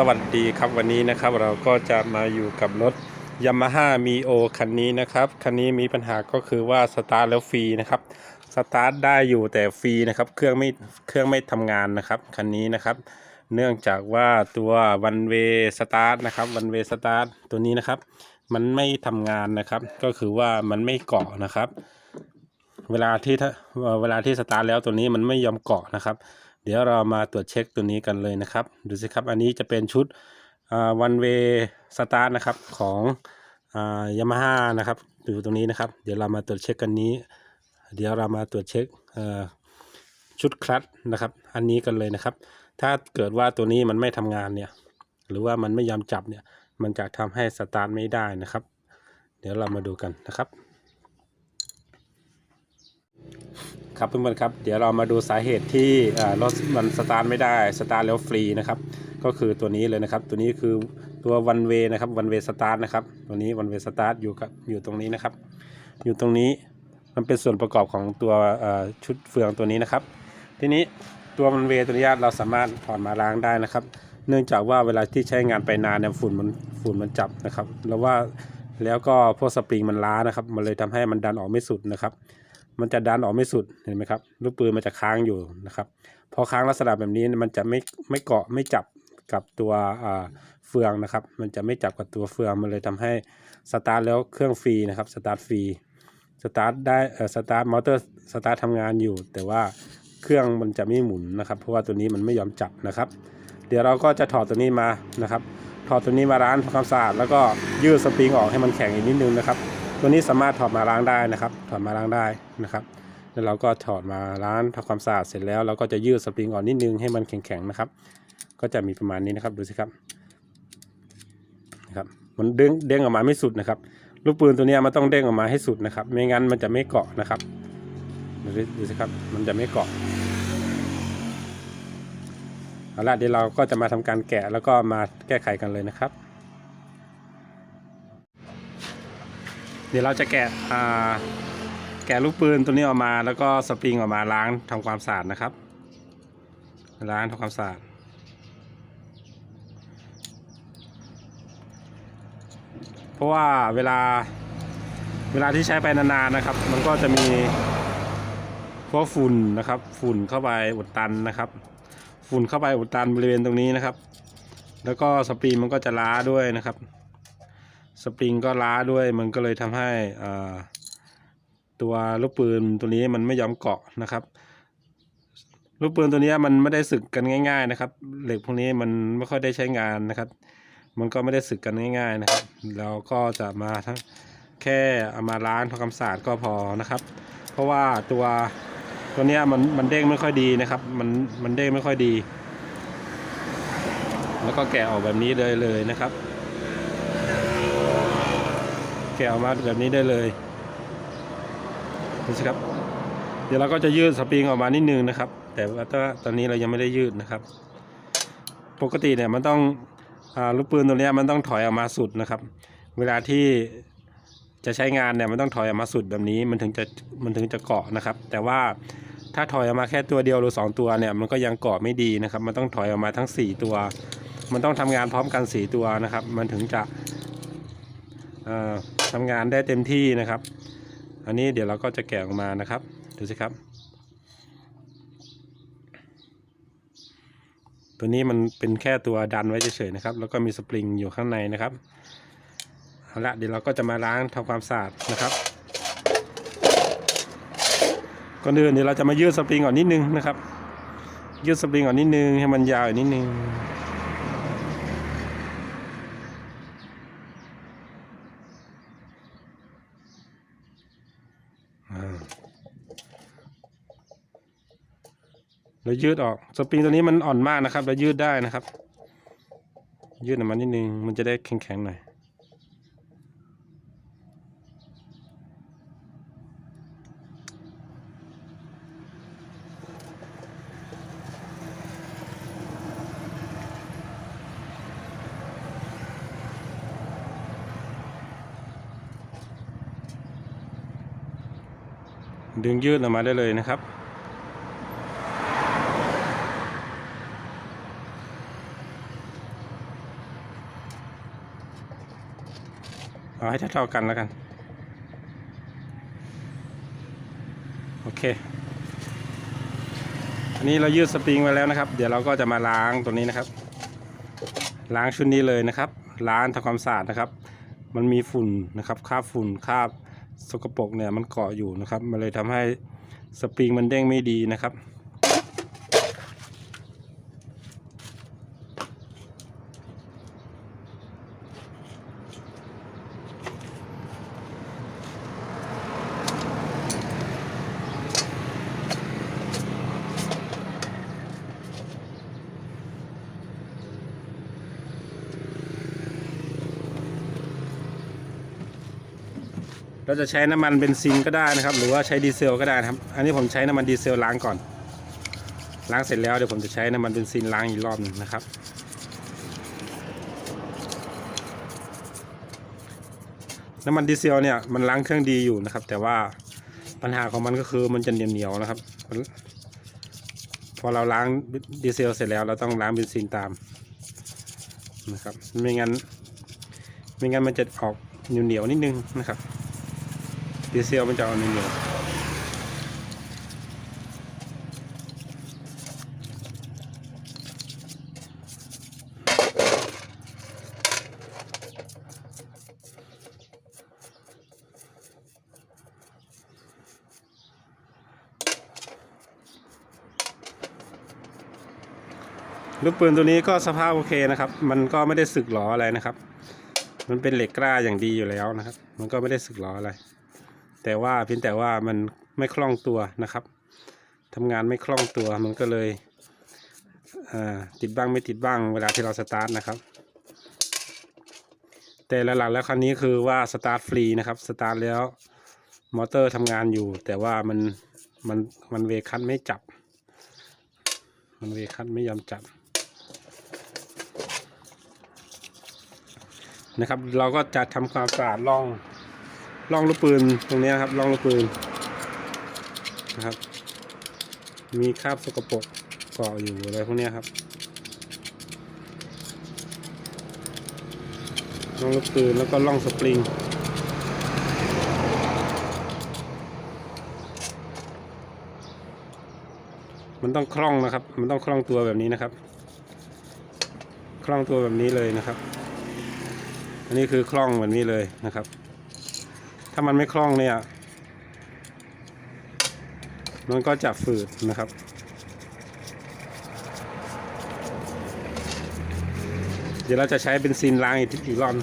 สวัสดีครับวันนี้นะครับเราก็จะมาอยู่กับรถ Yamaha Mio คันนี้นะครับคันนี้มีปัญหาก็คือว่าสตาร์ทแล้วฟรีนะครับสตาร์ทได้อยู่แต่ฟรีนะครับเครื่องไม่เครื่องไม่ทำงานนะครับคันนี้นะครับ เนื่องจากว่าตัววันเวสตาร์ทนะครับวันเวสตาร์ทตัวนี้นะครับ มันไม่ทำงานนะครับ ก็คือว่ามันไม่เกาะนะครับ เวลาที่ถ้าเวลาที่สตาร์ทแล้วตัวนี้มันไม่ยอมเกาะนะครับ เดี๋ยวเรามาตรวจเช็คตัวนี้กันเลยนะครับ ดูสิครับ อันนี้จะเป็นชุดวันเวสตาร์ทนะครับของยามาฮ่านะครับอยู่ตรงนี้นะครับ เดี๋ยวเรามาตรวจเช็คกันนี้ เดี๋ยวเรามาตรวจเช็คชุดคลัตช์นะครับ อันนี้กันเลยนะครับ ถ้าเกิดว่าตัวนี้มันไม่ทำงานเนี่ย หรือว่ามันไม่ยอมจับเนี่ย มันจะทำให้สตาร์ทไม่ได้นะครับ เดี๋ยวเรามาดูกันนะครับ ครับเพื่อนๆครับเดี๋ยวเรามาดูสาเหตุที่อ่ารถมันสตาร์ทไม่ได้สตาร์ทแล้วฟรีนะครับก็คือตัวนี้เลยนะครับ ตัวนี้คือตัววันเวนะครับวันเวสตาร์ทนะครับตัวนี้วันเวสตาร์ทอยู่กับอยู่ตรงนี้นะครับ อยู่ตรงนี้มันเป็นส่วนประกอบของตัวอ่อชุดเฟืองตัวนี้นะครับ ทีนี้ตัววันเวตัวนี้เราสามารถถอดมาล้างได้นะครับ เนื่องจากว่าเวลาที่ใช้งานไปนานเนี่ยฝุ่นมันฝุ่นมันจับนะครับ แล้วว่าแล้วก็พวกสปริงมันล้านะครับ มันเลยทำให้มันดันออกไม่สุดนะครับ มันจะดันออกไม่สุดเห็นไหมครับลูกปืนมันจะค้างอยู่นะครับ พอค้างลักษณะแบบนี้มันจะไม่ไม่เกาะไม่จับกับตัวเฟืองนะครับ มันจะไม่จับกับตัวเฟืองมันเลยทำให้สตาร์ทแล้วเครื่องฟรีนะครับสตาร์ทฟรีสตาร์ทได้เออสตาร์ทมอเตอร์สตาร์ททำงานอยู่ แต่ว่าเครื่องมันจะไม่หมุนนะครับ เพราะว่าตัวนี้มันไม่ยอมจับนะครับ เดี๋ยวเราก็จะถอดตัวนี้มานะครับ ถอดตัวนี้มาล้างทำความสะอาดแล้วก็ยืดสปริงออกให้มันแข็งอีกนิดนึงนะครับ ตัวนี้สามารถถอดมาล้างได้นะครับ ถอดมาล้างได้นะครับ แล้วเราก็ถอดมาล้างทำความสะอาดเสร็จแล้ว เราก็จะยืดสปริงออกนิดนึงให้มันแข็งๆนะครับ ก็จะมีประมาณนี้นะครับดูสิครับนะครับ มันเด้งเด้งออกมาไม่สุดนะครับ ลูกปืนตัวนี้มันต้องเด้งออกมาให้สุดนะครับ ไม่งั้นมันจะไม่เกาะนะครับดูสิดูสิครับ มันจะไม่เกาะเอาละเดี๋ยวเราก็จะมาทำการแกะแล้วก็มาแก้ไขกันเลยนะครับ เดี๋ยวเราจะแกะแกะลูกปืนตัวนี้ออกมา แล้วก็สปริงออกมาล้างทำความสะอาดนะครับ ล้างทำความสะอาดเพราะว่าเวลาเวลาที่ใช้ไปนานๆนะครับ มันก็จะมีพวกฝุ่นนะครับ ฝุ่นเข้าไปอุดตันนะครับ ฝุ่นเข้าไปอุดตันบริเวณตรงนี้นะครับ แล้วก็สปริงมันก็จะล้าด้วยนะครับ สปริงก็ล้าด้วยมันก็เลยทำให้ตัวลูกปืนตัวนี้มันไม่ยอมเกาะนะครับ ลูกปืนตัวนี้มันไม่ได้สึกกันง่าย ๆนะครับ เหล็กพวกนี้มันไม่ค่อยได้ใช้งานนะครับ มันก็ไม่ได้สึกกันง่าย ๆนะครับ เราก็จะมาทั้งแค่เอามาล้างทำความสะอาดก็พอนะครับ เพราะว่าตัวตัวนี้มันมันเด้งไม่ค่อยดีนะครับ มันมันเด้งไม่ค่อยดี แล้วก็แกะออกแบบนี้เลยเลยนะครับ แกะออกมาแบบนี้ได้เลยดูสิครับ เดี๋ยวเราก็จะยืดสปริงออกมานิดนึงนะครับ แต่ว่าตอนนี้เรายังไม่ได้ยืดนะครับ ปกติเนี่ยมันต้องอาลูกปืนตัวนี้มันต้องถอยออกมาสุดนะครับ เวลาที่จะใช้งานเนี่ยมันต้องถอยออกมาสุดแบบนี้มันถึงจะมันถึงจะเกาะนะครับ แต่ว่าถ้าถอยออกมาแค่ตัวเดียวหรือสองตัวเนี่ยมันก็ยังเกาะไม่ดีนะครับ มันต้องถอยออกมาทั้งสี่ตัว มันต้องทำงานพร้อมกันสี่ตัวนะครับ มันถึงจะอ่อ ทำงานได้เต็มที่นะครับ อันนี้เดี๋ยวเราก็จะแกะออกมานะครับ ดูสิครับ ตัวนี้มันเป็นแค่ตัวดันไว้เฉยๆนะครับ แล้วก็มีสปริงอยู่ข้างในนะครับเอาละเดี๋ยวเราก็จะมาล้างทำความสะอาดนะครับก่อนอื่นเดี๋ยวเราจะมายืดสปริงก่อนนิดนึงนะครับ ยืดสปริงก่อนนิดนึงให้มันยาวอีกนิดนึง เรายืดออก สปริงตัวนี้มันอ่อนมากนะครับเรายืดได้นะครับ ยืดออกมานิดนึง มันจะได้แข็งๆหน่อยดึงยืดออกมาได้เลยนะครับ น เอา ให้เท่าๆกันแล้วกัน โอเค อันนี้เรายืดสปริงไว้แล้วนะครับ เดี๋ยวเราก็จะมาล้างตัวนี้นะครับ ล้างชุดนี้เลยนะครับ ล้างทำความสะอาดนะครับ มันมีฝุ่นนะครับคราบฝุ่นคราบสกปรกเนี่ยมันเกาะอยู่นะครับ มันเลยทำให้สปริงมันเด้งไม่ดีนะครับ เราจะใช้น้ำมันเบนซินก็ได้นะครับ หรือว่าใช้ดีเซลก็ได้นะครับ อันนี้ผมใช้น้ำมันดีเซลล้างก่อน ล้างเสร็จแล้วเดี๋ยวผมจะใช้น้ำมันเบนซินล้างอีกรอบหนึงนะครับ น้ำมันดีเซลเนี่ยมันล้างเครื่องดีอยู่นะครับ แต่ว่าปัญหาของมันก็คือมันจะเหนียวๆนะครับ พอเราล้างดีเซลเสร็จแล้วเราต้องล้างเบนซินตามนะครับไม่งั้นไม่งั้นมันจะออกเหนียวๆนิดนึงนะครับ ดีเซลมันจะเอาเหนียวลูกปืนตัวนี้ก็สภาพโอเคนะครับ มันก็ไม่ได้สึกหรออะไรนะครับ มันเป็นเหล็กกล้าอย่างดีอยู่แล้วนะครับ มันก็ไม่ได้สึกหรออะไร แต่ว่าเพียงแต่ว่ามันไม่คล่องตัวนะครับทำงานไม่คล่องตัวมันก็เลยติดบ้างไม่ติดบ้างเวลาที่เราสตาร์ทนะครับ แต่หลักๆแล้วคันนี้คือว่าสตาร์ทฟรีนะครับสตาร์ทแล้วมอเตอร์ทำงานอยู่ แต่ว่ามันมันมันเวคัตไม่จับ มันเวคัตไม่ยอมจับนะครับ เราก็จะทำความสะอาดร่อง ร่องลูกปืนตรงนี้ครับร่องลูกปืนนะครับ มีคราบสกปรกเกาะอยู่อะไรพวกนี้ครับร่องลูกปืนแล้วก็ร่องสปริงมันต้องคล่องนะครับ มันต้องคล่องตัวแบบนี้นะครับ คล่องตัวแบบนี้เลยนะครับ อันนี้คือคล่องแบบนี้เลยนะครับ ถ้ามันไม่คล่องเนี่ย มันก็จะฝืดนะครับเดี๋ยวเราจะใช้เป็นซีนล้างอีกอีกรอบ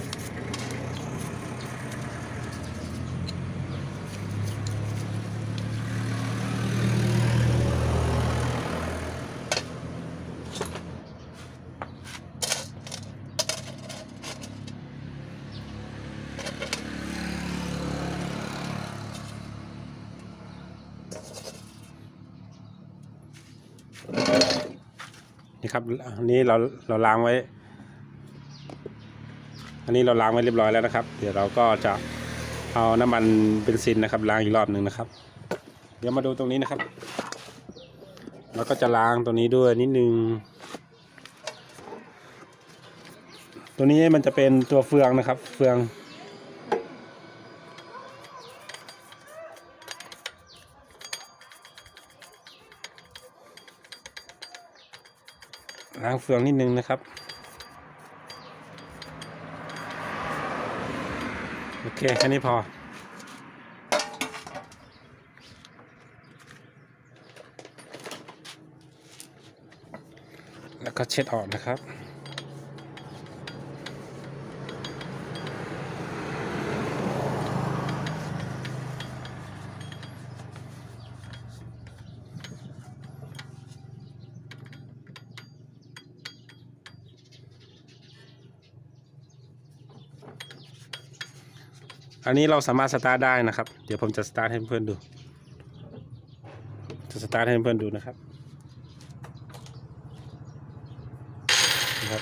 นี่ครับอันนี้เราเราล้างไว้ อันนี้เราล้างไว้เรียบร้อยแล้วนะครับ เดี๋ยวเราก็จะเอาน้ำมันเบนซินนะครับล้างอีกรอบหนึ่งนะครับ เดี๋ยวมาดูตรงนี้นะครับเราก็จะล้างตัวนี้ด้วยนิดนึงตัวนี้มันจะเป็นตัวเฟืองนะครับ เฟือง เฟืองนิดนึงนะครับ โอเค แค่นี้พอ แล้วก็เช็ดออกนะครับ อันนี้เราสามารถสตาร์ทได้นะครับ เดี๋ยวผมจะสตาร์ทให้เพื่อนดู จะสตาร์ทให้เพื่อนดูนะครับนะครับ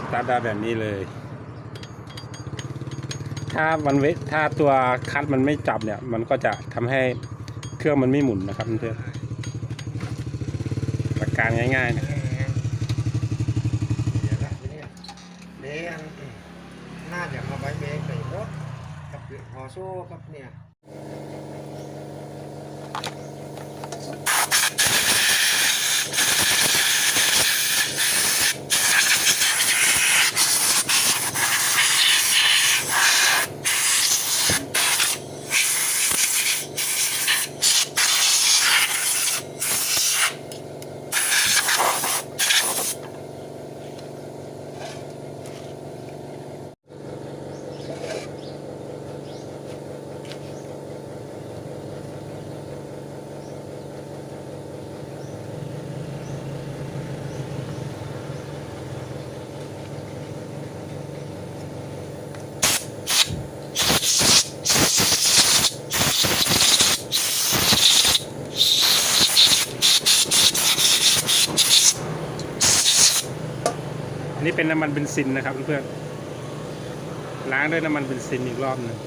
สตาร์ทได้แบบนี้เลย ถ้ามันเวถ้าตัวคัดมันไม่จับเนี่ย มันก็จะทำให้เครื่องมันไม่หมุนนะครับเพื่อนหลักการง่ายๆนะครับ โซ่ เป็นน้ำมันเบนซินนะครับเพื่อนๆล้างด้วยน้ำมันเบนซินอีกรอบหนึ่ง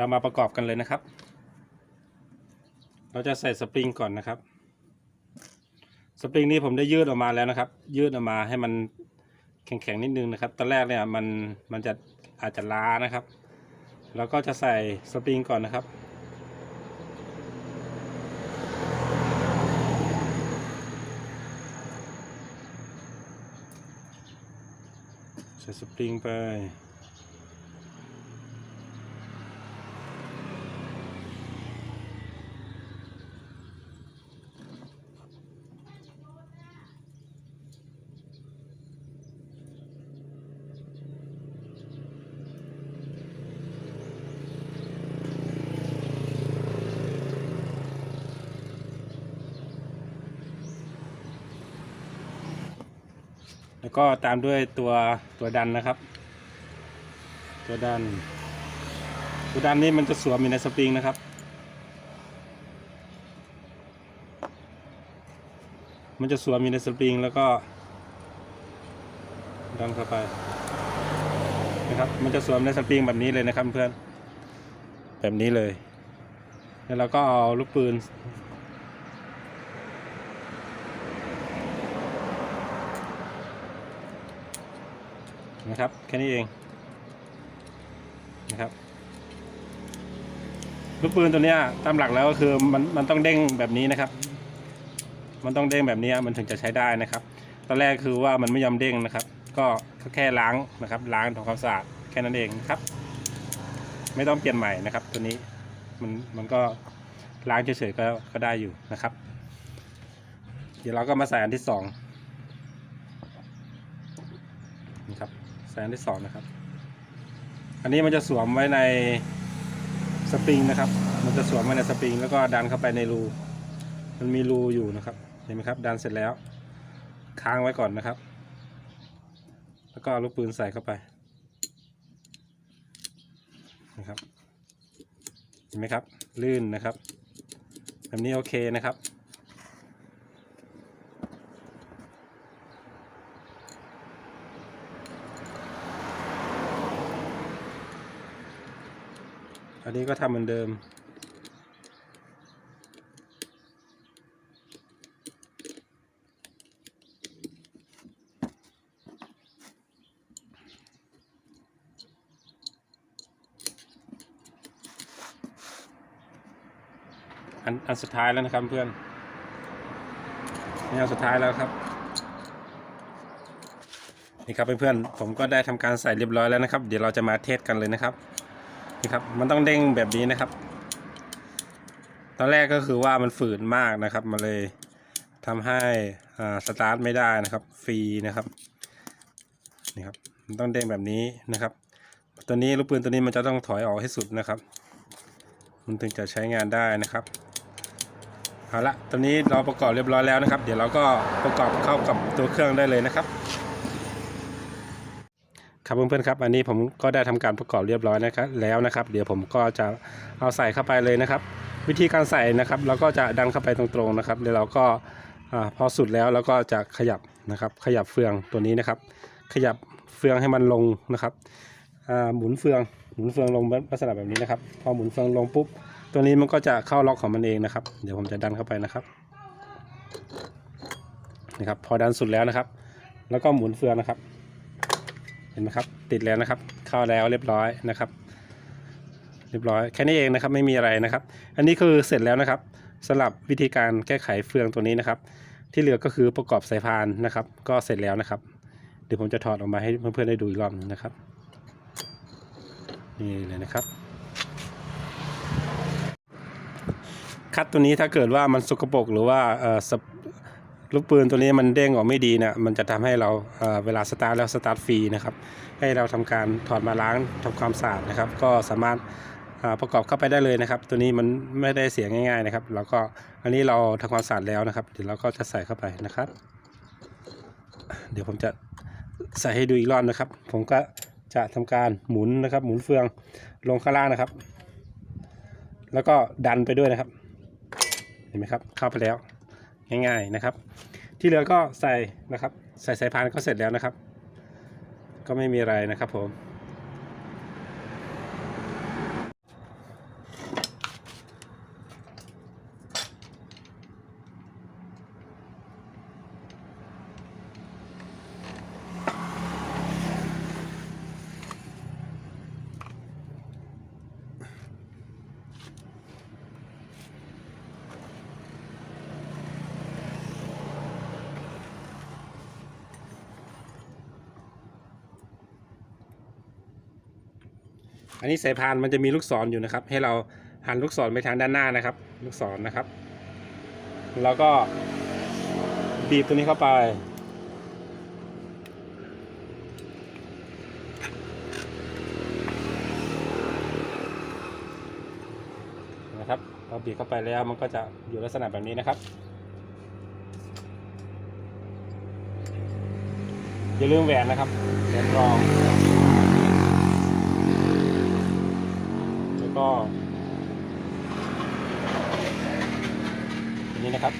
เรามาประกอบกันเลยนะครับ เราจะใส่สปริงก่อนนะครับ สปริงนี้ผมได้ยืดออกมาแล้วนะครับ ยืดออกมาให้มันแข็งๆนิดนึงนะครับ ตอนแรกเนี่ยมันมันจะอาจจะล้านะครับเราก็จะใส่สปริงก่อนนะครับใส่สปริงไป แล้วก็ตามด้วยตัวตัวดันนะครับ ตัวดัน ตัวดันนี้มันจะสวมอยู่ในสปริงนะครับ มันจะสวมอยู่ในสปริงแล้วก็ดันเข้าไปนะครับ มันจะสวมในสปริงแบบนี้เลยนะครับเพื่อนแบบนี้เลย แล้วเราก็เอาลูกปืน นะครับแค่นี้เองนะครับลูกปืนตัวเนี้ยตามหลักแล้วก็คือมันมันต้องเด้งแบบนี้นะครับ มันต้องเด้งแบบนี้มันถึงจะใช้ได้นะครับตอนแรกคือว่ามันไม่ยอมเด้งนะครับ ก็แค่ล้างนะครับ ล้างทำความสะอาดแค่นั้นเองนะครับ ไม่ต้องเปลี่ยนใหม่นะครับ ตัวนี้มันมันก็ล้างเฉยๆก็ก็ได้อยู่นะครับ เดี๋ยวเราก็มาใส่อันที่สอง นะครับแสงที่สองนะครับ อันนี้มันจะสวมไว้ในสปริงนะครับ มันจะสวมไว้ในสปริง แล้วก็ดันเข้าไปในรู มันมีรูอยู่นะครับ เห็นไหมครับ ดันเสร็จแล้ว ค้างไว้ก่อนนะครับ แล้วก็ลูกปืนใส่เข้าไปนะครับ เห็นไหมครับ ลื่นนะครับ แบบนี้โอเคนะครับ อันนี้ก็ทำเหมือนเดิม อันอันสุดท้ายแล้วนะครับเพื่อนนี่เนวสุดท้ายแล้วครับ นี่ครับเพื่อนผมก็ได้ทำการใส่เรียบร้อยแล้วนะครับ เดี๋ยวเราจะมาเทสกันเลยนะครับ นี่ครับ มันต้องเด้งแบบนี้นะครับ ตอนแรกก็คือว่ามันฝืนมากนะครับมันเลยทำให้อ่าสตาร์ทไม่ได้นะครับ ฟรีนะครับนี่ครับ มันต้องเด้งแบบนี้นะครับ ตัวนี้ลูกปืนตัวนี้มันจะต้องถอยออกให้สุดนะครับ มันถึงจะใช้งานได้นะครับเอาละตอนนี้เราประกอบเรียบร้อยแล้วนะครับ เดี๋ยวเราก็ประกอบเข้ากับตัวเครื่องได้เลยนะครับ ครับเพื่อนๆครับอันนี้ผมก็ได้ทำการประกอบเรียบร้อยนะครับแล้วนะครับ เดี๋ยวผมก็จะเอาใส่เข้าไปเลยนะครับ วิธีการใส่นะครับ เราก็จะดันเข้าไปตรงๆนะครับแล้วเราก็พอสุดแล้วเราก็จะขยับนะครับ ขยับเฟืองตัวนี้นะครับ ขยับเฟืองให้มันลงนะครับหมุนเฟืองหมุนเฟืองลงลักษณะแบบนี้นะครับ พอหมุนเฟืองลงปุ๊บ ตัวนี้มันก็จะเข้าล็อกของมันเองนะครับ เดี๋ยวผมจะดันเข้าไปนะครับนะครับ พอดันสุดแล้วนะครับ แล้วก็หมุนเฟืองนะครับ ห็นไหมครับ ติดแล้วนะครับ เข้าแล้วเรียบร้อยนะครับ เรียบร้อยแค่นี้เองนะครับ ไม่มีอะไรนะครับ อันนี้คือเสร็จแล้วนะครับสำหรับวิธีการแก้ไขเฟืองตัวนี้นะครับ ที่เหลือก็คือประกอบสายพานนะครับ ก็เสร็จแล้วนะครับ เดี๋ยวผมจะถอดออกมาให้เพื่อนๆได้ดูอีกรอบนึงนะครับนี่เลยนะครับคัดตัวนี้ถ้าเกิดว่ามันสกปรกหรือว่าเอ่อสป ลูกปืนตัวนี้มันเด้งออกไม่ดีเนี่ยมันจะทำให้เราเเวลาสตาร์ทแล้วสตาร์ทฟรีนะครับ ให้เราทำการถอดมาล้างทำความสะอาดนะครับ ก็สามารถประกอบเข้าไปได้เลยนะครับ ตัวนี้มันไม่ได้เสียง่ายๆนะครับ แล้วก็อันนี้เราทำความสะอาดแล้วนะครับ เดี๋ยวเราก็จะใส่เข้าไปนะครับ เดี๋ยวผมจะใส่ให้ดูอีกรอบนะครับ ผมก็จะทำการหมุนนะครับ หมุนเฟืองลงข้างล่างนะครับ แล้วก็ดันไปด้วยนะครับ เห็นไหมครับ เข้าไปแล้ว ง่ายๆนะครับ ที่เหลือก็ใส่นะครับ ใส่สายพานก็เสร็จแล้วนะครับ ก็ไม่มีอะไรนะครับผม อันนี้สายพานมันจะมีลูกศรอยู่นะครับ ให้เราหันลูกศรไปทางด้านหน้านะครับ ลูกศรนะครับ แล้วก็บีบตัวนี้เข้าไป นะครับพอบีบเข้าไปแล้วมันก็จะอยู่ลักษณะแบบนี้นะครับอย่าลืมแหวนนะครับแหวนรอง แล้ว ก็อันนี้นะครับ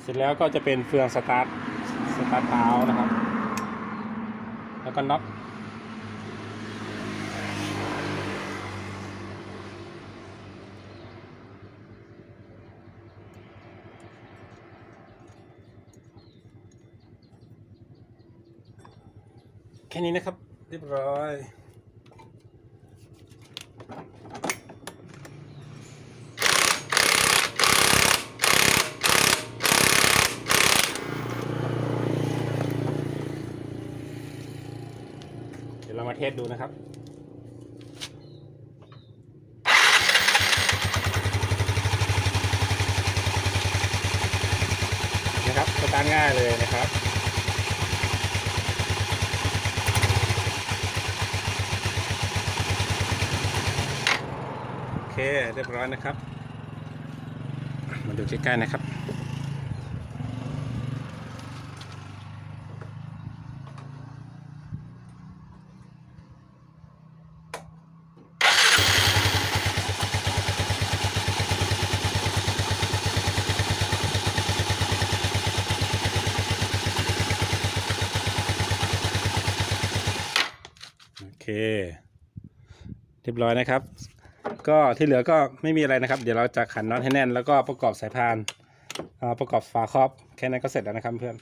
เสร็จแล้วก็จะเป็นเฟืองสตาร์ท สตาร์ทเท้านะครับ แล้วก็น็อต ค่นี้นะครับ เรียบร้อย เดี๋ยวเรามาเทสดูนะครับนะครับสตาร์ทง่ายเลยนะครับ เคเรียบร้อยนะครับ มาดูใกล้ๆนะครับ โอเค เรียบร้อยนะครับ ก็ที่เหลือก็ไม่มีอะไรนะครับ เดี๋ยวเราจะขันน็อตให้แน่นแล้วก็ประกอบสายพานประกอบฝาครอบแค่นั้นก็เสร็จแล้วนะครับเพื่อน